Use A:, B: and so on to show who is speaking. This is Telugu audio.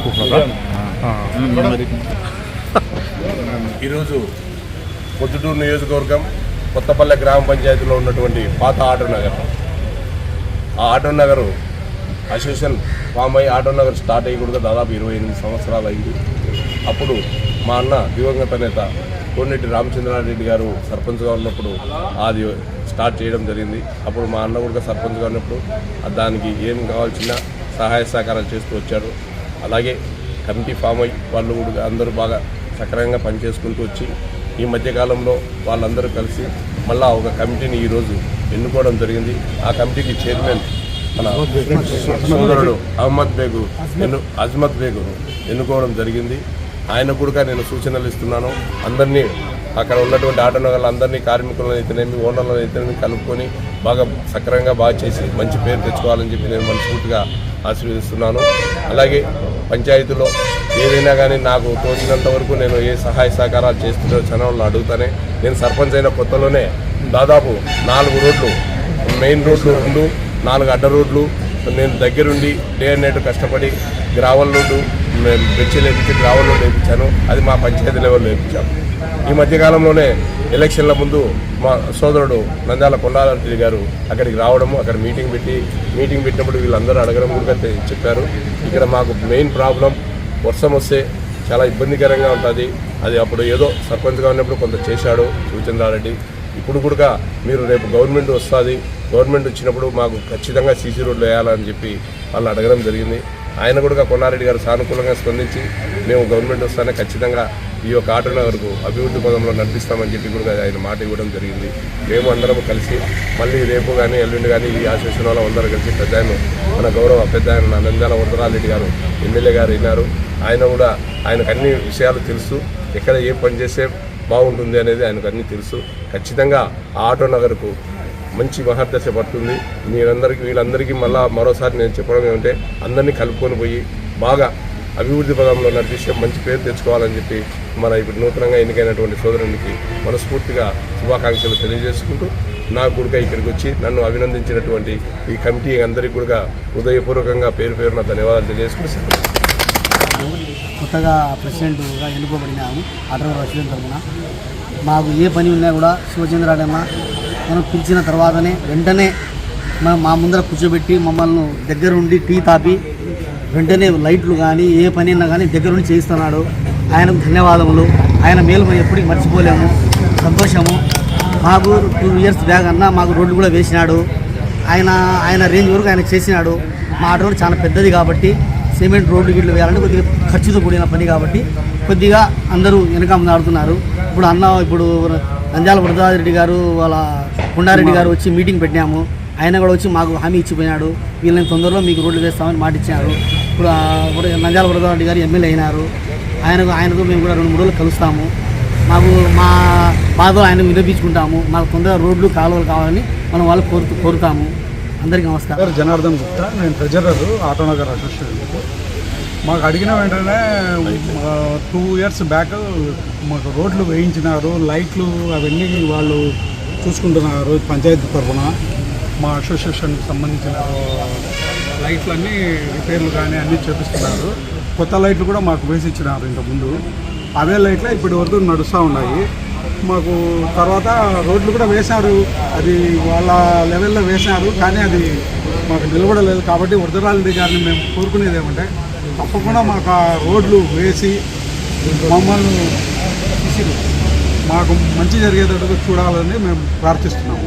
A: ఈరోజు పొద్దుటూరు నియోజకవర్గం కొత్తపల్లె గ్రామ పంచాయతీలో ఉన్నటువంటి పాత ఆటో నగర్. ఆ ఆటో నగరు అసోసియేషన్ ఫామ్ అయ్యి ఆటో నగర్ స్టార్ట్ అయ్యి కూడా దాదాపు ఇరవై ఎనిమిది సంవత్సరాలు అయింది. అప్పుడు మా అన్న దివంగత నేత కోనేటి రామచంద్రారెడ్డి గారు సర్పంచ్గా ఉన్నప్పుడు అది స్టార్ట్ చేయడం జరిగింది. అప్పుడు మా అన్న కూడా సర్పంచ్గా ఉన్నప్పుడు దానికి ఏం కావాల్సిన సహాయ సహకారాలు చేస్తూ వచ్చారు అలాగే కమిటీ ఫామ్ అయ్యి వాళ్ళు కూడా అందరూ బాగా సక్రమంగా పనిచేసుకుంటూ వచ్చి ఈ మధ్యకాలంలో వాళ్ళందరూ కలిసి మళ్ళా ఒక కమిటీని ఈరోజు ఎన్నుకోవడం జరిగింది. ఆ కమిటీకి చైర్మన్ మన సోదరుడు అహ్మద్ బేగు ఎన్ను అజ్మత్ బేగు ఎన్నుకోవడం జరిగింది. ఆయన కూడా నేను సూచనలు ఇస్తున్నాను. అందరినీ అక్కడ ఉన్నటువంటి ఆటో నగర్లందరినీ కార్మికులను అయితేనేమి ఓనర్లను అయితేనేమి కలుపుకొని బాగా సక్రమంగా బాగా చేసి మంచి పేరు తెచ్చుకోవాలని చెప్పి నేను మనస్ఫూర్తిగా ఆశీర్వదిస్తున్నాను. అలాగే పంచాయతీలో ఏదైనా కానీ నాకు తోచినంత వరకు నేను ఏ సహాయ సహకారాలు చేస్తుందో జనంలో అడుగుతానే. నేను సర్పంచ్ అయిన కొత్తలోనే దాదాపు నాలుగు రోడ్లు మెయిన్ రోడ్లు రెండు నాలుగు అడ్డ రోడ్లు. నేను దగ్గరుండి డే అండ్ నైట్ కష్టపడి గ్రావల్ రోడ్డు మేము బెచ్చి లేపించి గ్రావల్ రోడ్డు వేయించాను అది మా పంచాయతీ లెవెల్లో వేయించాము ఈ మధ్యకాలంలోనే ఎలక్షన్ల ముందు మా సోదరుడు నంద్యాల కొండారెడ్డి గారు అక్కడికి రావడము అక్కడ మీటింగ్ పెట్టి మీటింగ్ పెట్టినప్పుడు వీళ్ళందరూ అడగడం కూడా చెప్పారు. ఇక్కడ మాకు మెయిన్ ప్రాబ్లం వర్షం వస్తే చాలా ఇబ్బందికరంగా ఉంటుంది. అది అప్పుడు ఏదో సర్పంచ్గా ఉన్నప్పుడు కొంత చేశాడు శివచంద్రారెడ్డి ఇప్పుడు కూడా మీరు రేపు గవర్నమెంట్ వస్తుంది గవర్నమెంట్ వచ్చినప్పుడు మాకు ఖచ్చితంగా సీసీ రోడ్లు వేయాలని చెప్పి వాళ్ళు అడగడం జరిగింది. ఆయన కూడా కొండారెడ్డి గారు సానుకూలంగా స్పందించి మేము గవర్నమెంట్ వస్తానే ఖచ్చితంగా ఈ యొక్క ఆటో నగర్కు అభివృద్ధి పదంలో నడిపిస్తామని చెప్పి కూడా ఆయన మాట ఇవ్వడం జరిగింది. మేము అందరం కలిసి మళ్ళీ రేపు కానీ ఎల్లుండి కానీ ఈ అసోసియేషన్ వాళ్ళు అందరూ కలిసి పెద్ద ఆయన మన గౌరవ పెద్ద ఆయన నంద్యాల వరదరారెడ్డి గారు ఎమ్మెల్యే గారు విన్నారు ఆయన కూడా ఆయనకు అన్ని విషయాలు తెలుసు. ఎక్కడ ఏ పని చేస్తే బాగుంటుంది అనేది ఆయనకు అన్నీ తెలుసు. ఖచ్చితంగా ఆ ఆటో నగర్కు మంచి మహర్దశ పడుతుంది. మీరందరికీ వీళ్ళందరికీ మళ్ళీ మరోసారి నేను చెప్పడం ఏమంటే అందరినీ కలుపుకొని పోయి బాగా అభివృద్ధి పదంలో నడిపిస్తే మంచి పేరు తెచ్చుకోవాలని చెప్పి మన ఇప్పుడు నూతనంగా ఎన్నికైనటువంటి సోదరునికి మనస్ఫూర్తిగా శుభాకాంక్షలు తెలియజేసుకుంటూ నా కూడా ఇక్కడికి వచ్చి నన్ను అభినందించినటువంటి ఈ కమిటీ అందరికీ కూడా హృదయపూర్వకంగా పేరు పేరున ధన్యవాదాలు తెలియజేసుకుంటూ
B: కొత్తగా ప్రెసిడెంట్గా ఎన్నుకోబడినాము ఆటో రసీదు తరఫున మాకు ఏ పని ఉన్నా కూడా శివచంద్రాడు మనం పిలిచిన తర్వాతనే వెంటనే మనం మా ముందర కూర్చోబెట్టి మమ్మల్ని దగ్గరుండి టీ తాపి వెంటనే లైట్లు కానీ ఏ పని అయినా కానీ దగ్గరుండి చేయిస్తున్నాడు. ఆయనకు ధన్యవాదములు. ఆయన మేలు మేము ఎప్పటికీ మర్చిపోలేము. సంతోషము. మాకు టూ ఇయర్స్ బ్యాక్ అన్న మాకు రోడ్లు కూడా వేసినాడు. ఆయన ఆయన రేంజ్ వరకు ఆయన చేసినాడు. మా ఆటో చాలా పెద్దది కాబట్టి సిమెంట్ రోడ్లు గిట్లు వేయాలంటే కొద్దిగా ఖర్చుతో కూడిన పని కాబట్టి కొద్దిగా అందరూ వెనక ఆడుతున్నారు. ఇప్పుడు అన్న ఇప్పుడు నంద్యాల వరదారెడ్డి గారు వాళ్ళ కొండారెడ్డి గారు వచ్చి మీటింగ్ పెట్టినాము. ఆయన కూడా వచ్చి మాకు హామీ ఇచ్చిపోయినాడు. వీళ్ళని తొందరలో మీకు రోడ్లు వేస్తామని మాటిచ్చారు. ఇప్పుడు ఆ వర- నంద్యాల వరదారెడ్డి గారు ఎమ్మెల్యే అయినారు. ఆయనకు ఆయనతో మేము కూడా రెండు మూడు రోజులు కలుస్తాము. మాకు మా బాధలు ఆయన వినిపించుకుంటాము మాకు తొందరగా రోడ్లు కాలువలు కావాలని మనం వాళ్ళు కోరు కోరుతాము. అందరికీ నమస్కారం.
C: జనార్దన్ గుప్తా. నేను ట్రెజరర్ ఆటోనగర్ అసోసియేషన్ మాకు. అడిగిన వెంటనే టూ ఇయర్స్ బ్యాక్ మాకు రోడ్లు వేయించినారు లైట్లు అవన్నీ వాళ్ళు చూసుకుంటున్నారు పంచాయతీ తరఫున. మా అసోసియేషన్కి సంబంధించిన లైట్లన్నీ రిపేర్లు కానీ అన్నీ చేపిస్తున్నారు. కొత్త లైట్లు కూడా మాకు వేసి ఇచ్చినారు ఇంతకుముందు. అవే లైట్లే ఇప్పటి వరకు నడుస్తూ ఉన్నాయి. మాకు తర్వాత రోడ్లు కూడా వేశారు. అది వాళ్ళ లెవెల్లో వేశారు. కానీ అది మాకు నిలబడలేదు. కాబట్టి వృద్ధరాలి గారిని మేము కోరుకునేది ఏమంటే తప్పకుండా మాకు ఆ రోడ్లు వేసి మమ్మల్ని మాకు మంచి జరిగేటట్టుగా చూడాలని మేము ప్రార్థిస్తున్నాము.